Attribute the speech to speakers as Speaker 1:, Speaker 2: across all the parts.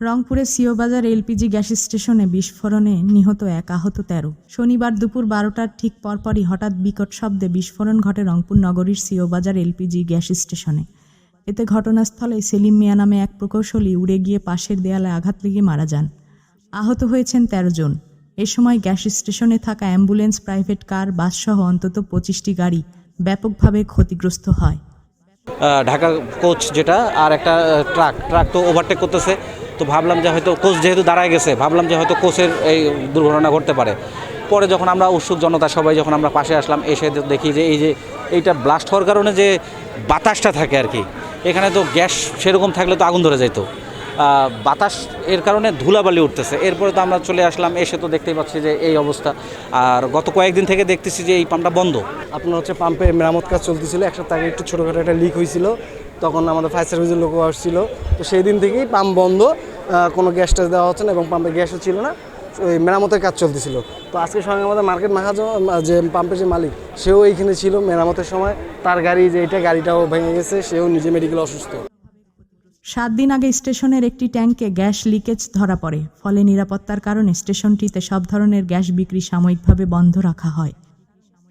Speaker 1: রংপুরের CO Bazar LPG gas স্টেশনে বিস্ফোরণে নিহত এক আহত তেরো। শনিবার দুপুর বারোটার ঠিক পরপরই হঠাৎ বিকট শব্দে বিস্ফোরণ ঘটে রংপুর নগরীর সিওবাজার এলপিজি গ্যাস স্টেশনে। এতে ঘটনাস্থলে সেলিম মিয়া নামে এক প্রকৌশলী উড়ে গিয়ে পাশের দেয়ালে আঘাত লেগে মারা যান। আহত হয়েছেন তেরো জন। এ সময় গ্যাস স্টেশনে থাকা অ্যাম্বুলেন্স, প্রাইভেট কার বাসসহ অন্তত পঁচিশটি গাড়ি ব্যাপকভাবে ক্ষতিগ্রস্ত হয়।
Speaker 2: ঢাকা কোচ যেটা, আর একটা ট্রাক। ট্রাক তো ওভারটেক করতেছে। তো ভাবলাম যে হয়তো কোচ যেহেতু দাঁড়ায় গেছে, ভাবলাম যে হয়তো কোচের এই দুর্ঘটনা ঘটতে পারে। পরে যখন আমরা উৎসুক জনতা সবাই যখন আমরা পাশে আসলাম, এসে দেখি যে এই যে এইটা ব্লাস্ট হওয়ার কারণে যে বাতাসটা থাকে আর কি, এখানে তো গ্যাস সেরকম থাকলে তো আগুন ধরে যেত বাতাস এর কারণে ধুলাবালি উঠতেছে। এরপরে তো আমরা চলে আসলাম, এসে তো দেখতেই পাচ্ছি যে এই অবস্থা। আর গত কয়েকদিন থেকে দেখতেছি যে এই পাম্পটা বন্ধ।
Speaker 3: আপনার হচ্ছে পাম্পে মেরামত কাজ চলতেছিল এক সপ্তাহ আগে একটু ছোটোখাটো একটা লিক হয়েছিল। তখন আমাদের ফায়ার সার্ভিসের লোকও আসছিল। তো সেই দিন থেকেই পাম্প বন্ধ কোনো গ্যাস টাস দেওয়া হচ্ছে না এবং পাম্পে গ্যাসও ছিল না। ওই মেরামতের কাজ চলতেছিল। তো আজকে সঙ্গে আমাদের মার্কেট মাহাজ যে পাম্পের যে মালিক, সেও এইখানে ছিল মেরামতের সময়। তার গাড়ি, যে এটা গাড়িটাও ভেঙে গেছে, সেও নিজে মেডিকেল অসুস্থ।
Speaker 1: সাত দিন আগে স্টেশনের একটি ট্যাঙ্কে গ্যাস লিকেজ ধরা পড়ে। ফলে নিরাপত্তার কারণে স্টেশনটিতে সব ধরনের গ্যাস বিক্রি সাময়িকভাবে বন্ধ রাখা হয়।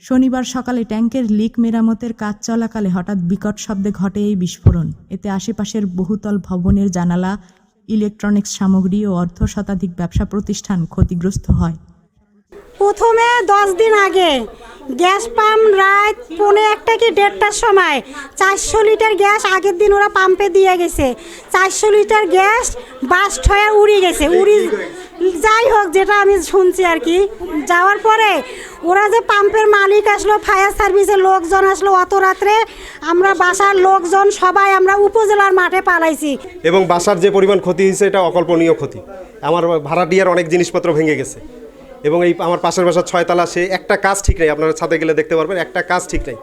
Speaker 1: শনিবার সকালে ট্যাঙ্কের লিক মেরামতের কাজ চলাকালে হঠাৎ বিকট শব্দে ঘটে এই বিস্ফোরণ। এতে আশেপাশের বহুতল ভবনের জানালা, ইলেকট্রনিক্স সামগ্রী ও অর্ধ শতাধিক ব্যবসা প্রতিষ্ঠান ক্ষতিগ্রস্ত হয়।
Speaker 4: প্রথমে দশ দিন আগে গ্যাস পাম্প রাত পৌনে একটা কি দেড়টার সময় চারশো লিটার গ্যাস আগের দিন ওরা পাম্পে দিয়ে গেছে। চারশো লিটার গ্যাস বাস্ট হয়ে উড়ে গেছে, উড়ি যাই হোক যেটা আমি শুনছি আর কি যাওয়ার পরে ওরা যে পাম্পের মালিক আসলো ফায়ার সার্ভিসের লোকজন আসলো অত রাত্রে আমরা বাসার লোকজন সবাই আমরা উপজেলার মাঠে পালাইছি।
Speaker 5: এবং বাসার যে পরিমাণ ক্ষতি হয়েছে এটা অকল্পনীয় ক্ষতি। আমার ভাড়াটিয়ার অনেক জিনিসপত্র ভেঙে গেছে। এবং এই আমার পাশের বাসার ছয়তলা সে একটা কাজ ঠিক নেই আপনারা ছাদে গেলে দেখতে পারবেন একটা কাজ ঠিক নেই।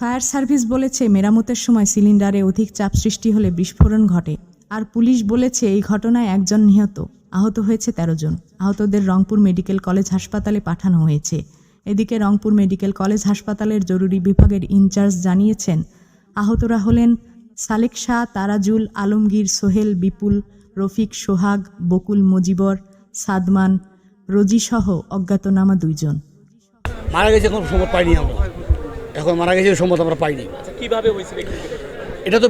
Speaker 1: ফায়ার সার্ভিস বলেছে মেরামতের সময় সিলিন্ডারে অধিক চাপ সৃষ্টি হলে বিস্ফোরণ ঘটে। আর পুলিশ বলেছে এই ঘটনায় একজন নিহত। আহত হয়েছে তেরো জন। আহতদের রংপুর মেডিকেল কলেজ হাসপাতালে পাঠানো হয়েছে। এদিকে রংপুর মেডিকেল কলেজ হাসপাতালের জরুরি বিভাগের ইনচার্জ জানিয়েছেন আহতরা হলেন সালেক শাহ তারাজুল আলমগীর সোহেল বিপুল রফিক সোহাগ বকুল মজিবর সাদমান রোজিসহ অজ্ঞাতনামা দুইজন
Speaker 6: মারা গেছে এখন সম্মত পাইনি আমরা। এখন মারা গেছে সম্মত আমরা পাইনি।
Speaker 7: কীভাবে হয়েছিল
Speaker 6: এটা তো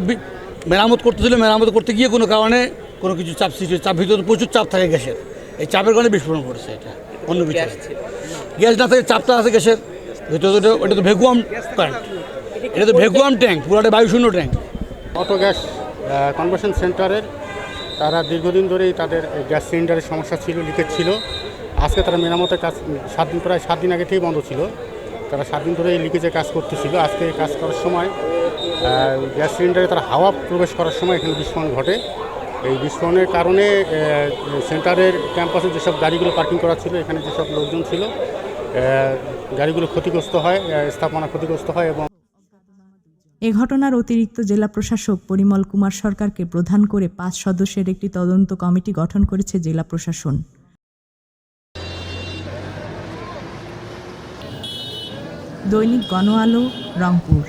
Speaker 6: মেরামত করতে করতেছিল মেরামত করতে গিয়ে কোনো কারণে কোনো কিছু চাপ সৃষ্টি চাপ ভিতরে প্রচুর চাপ থাকে গ্যাসের। এই চাপের কারণে বিস্ফোরণ ঘটেছে এটা অন্য কিছু গ্যাস না থাকে চাপটা আছে গ্যাসের। ভিতরে তো ওটা তো ভ্যাকুয়াম কারেন্ট এটা তো ভ্যাকুয়াম ট্যাঙ্ক পুরোটা বায়ুশূন্য ট্যাঙ্ক
Speaker 8: অটো গ্যাস কনভার্সন সেন্টারের তারা দীর্ঘদিন ধরেই তাদের গ্যাস সিলিন্ডারের সমস্যা ছিল লিকেজ ছিল। আজকে তারা মেরামতের কাজ সাত দিন প্রায় সাত দিন আগে থেকেই বন্ধ ছিল। তারা সাত দিন ধরে এই লিকেজে কাজ করতেছিল। আজকে কাজ করার সময় গ্যাস সিলিন্ডারে তারা হাওয়া প্রবেশ করার সময় এখানে বিস্ফোরণ ঘটে। এই বিস্ফোরণের কারণে সেন্টারের ক্যাম্পাসে যেসব গাড়িগুলো পার্কিং করা ছিল, এখানে যেসব লোকজন ছিল গাড়িগুলো ক্ষতিগ্রস্ত হয় স্থাপনা ক্ষতিগ্রস্ত হয় এবং
Speaker 1: এ ঘটনার অতিরিক্ত জেলা প্রশাসক পরিমল কুমার সরকারকে প্রধান করে পাঁচ সদস্যের একটি তদন্ত কমিটি গঠন করেছে জেলা প্রশাসন। দৈনিক গণ আলো রংপুর।